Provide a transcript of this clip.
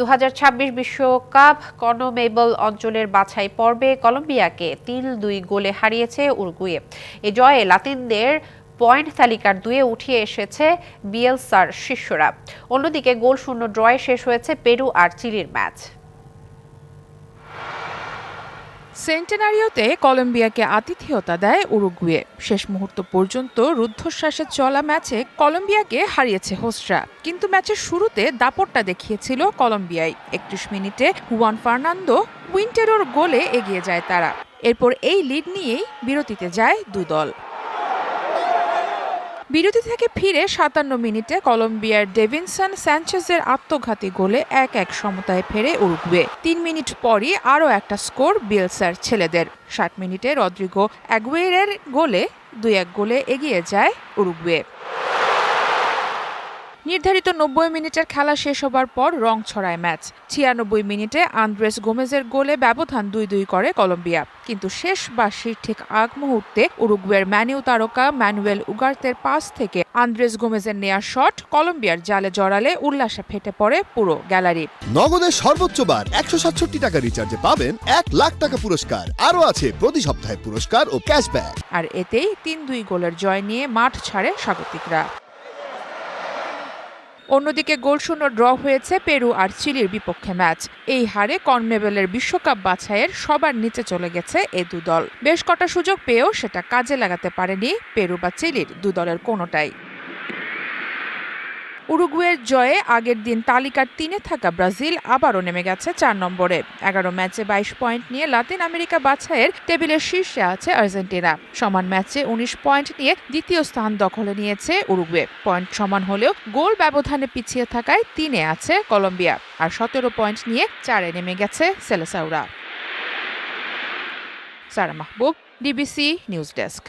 দু বিশ্বকাপ কনমেবল অঞ্চলের বাছাই পর্বে কলম্বিয়াকে তিন দুই গোলে হারিয়েছে উরুগুয়ে। এ জয়ে লাতিনদের পয়েন্ট তালিকার দুয়ে উঠিয়ে এসেছে বিএলসার শিষ্যরা। অন্যদিকে গোল শূন্য ড্রয়ে শেষ হয়েছে পেরু আর চিলির ম্যাচ। সেন্টেনারিওতে কলম্বিয়াকে আতিথেয়তা দেয় উরুগুয়ে। শেষ মুহূর্ত পর্যন্ত রুদ্ধশ্বাসে চলা ম্যাচে কলম্বিয়াকে হারিয়েছে হোস্টরা। কিন্তু ম্যাচের শুরুতে দাপটটা দেখিয়েছিল কলম্বিয়ায় একত্রিশ মিনিটে হুয়ান ফার্নান্দো উইন্টেরোর গোলে এগিয়ে যায় তারা। এরপর এই লিড নিয়েই বিরতিতে যায় দুই দল। বিরতি থেকে ফিরে সাতান্ন মিনিটে কলম্বিয়ার ডেভিনসন স্যানচেজের আত্মঘাতী গোলে এক এক সমতায় ফেরে উরুগুয়ে। তিন মিনিট পরই আরও একটা স্কোর বিলসার ছেলেদের। ষাট মিনিটে রদ্রিগো অ্যাগুয়েরের গোলে দুই এক গোলে এগিয়ে যায় উরুগুয়ে। নির্ধারিত নব্বই মিনিটের খেলা শেষ হবার পর রং ছড়ায় ম্যাচ। ছিয়ানব্বই মিনিটে আন্দ্রেস গোমেজের গোলে ব্যবধান দুই দুই করে কলম্বিয়া। কিন্তু শেষ বাসির ঠিক আগ মুহূর্তে উরুগুয়ের ম্যানিউ তারকা ম্যানুয়েল উগার্তের পাস থেকে আন্দ্রেস গোমেজের নেয়া শট কলম্বিয়ার জালে জড়ালে উল্লাসে ফেটে পড়ে পুরো গ্যালারি। নগদের সর্বোচ্চ বার একশো সাতষট্টি টাকা রিচার্জে পাবেন এক লাখ টাকা পুরস্কার। আরও আছে প্রতি সপ্তাহে পুরস্কার ও ক্যাশব্যাক। আর এতেই তিন দুই গোলের জয় নিয়ে মাঠ ছাড়ে স্বাগতিকরা। অন্যদিকে গোলশূন্য ড্র হয়েছে পেরু আর চিলির বিপক্ষে ম্যাচ। এই হারে কনমেবেলের বিশ্বকাপ বাছাইয়ের সবার নিচে চলে গেছে এ দুদল। বেশ কটা সুযোগ পেয়েও সেটা কাজে লাগাতে পারেনি পেরু বা চিলির দু দলের কোনোটাই। উরুগুয়ের জয়ে আগের দিন তালিকার তিনে থাকা ব্রাজিল আবারও নেমে গেছে চার নম্বরে। এগারো ম্যাচে বাইশ পয়েন্ট নিয়ে লাতিন আমেরিকা বাছাইয়ের টেবিলের শীর্ষে আছে আর্জেন্টিনা। সমান ম্যাচে উনিশ পয়েন্ট নিয়ে দ্বিতীয় স্থান দখলে নিয়েছে উরুগুয়ে। পয়েন্ট সমান হলেও গোল ব্যবধানে পিছিয়ে থাকায় তিনে আছে কলম্বিয়া। আর সতেরো পয়েন্ট নিয়ে চারে নেমে গেছে সেলেসাউরা। Sara Mahbub DBC news desk.